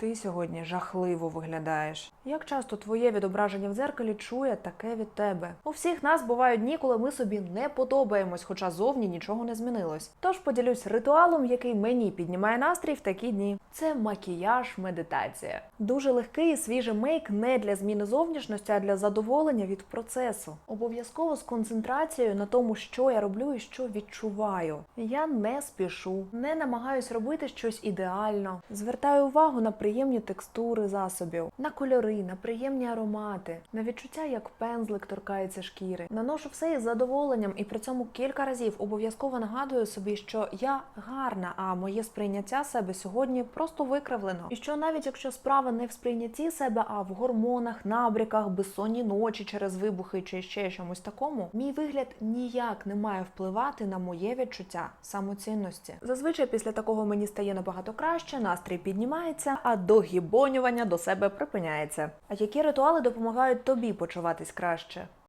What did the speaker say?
Ти сьогодні жахливо виглядаєш. Як часто твоє відображення в дзеркалі чує таке від тебе? У всіх нас бувають дні, коли ми собі не подобаємось, хоча зовні нічого не змінилось. Тож поділюсь ритуалом, який мені піднімає настрій в такі дні. Це макіяж, медитація. Дуже легкий і свіжий мейк не для зміни зовнішності, а для задоволення від процесу. Обов'язково з концентрацією на тому, що я роблю і що відчуваю. Я не спішу, не намагаюсь робити щось ідеально. Звертаю увагу на приємні текстури засобів, на кольори, на приємні аромати, на відчуття, як пензлик торкається шкіри. Наношу все із задоволенням і при цьому кілька разів обов'язково нагадую собі, що я гарна, а моє сприйняття себе сьогодні просто викривлено. І що навіть якщо справа не в сприйнятті себе, а в гормонах, набряках, безсонні ночі через вибухи чи ще чомусь такому, мій вигляд ніяк не має впливати на моє відчуття самоцінності. Зазвичай після такого мені стає набагато краще, настрій піднімається, а догібонювання до себе припиняється. А які ритуали допомагають тобі почуватись краще?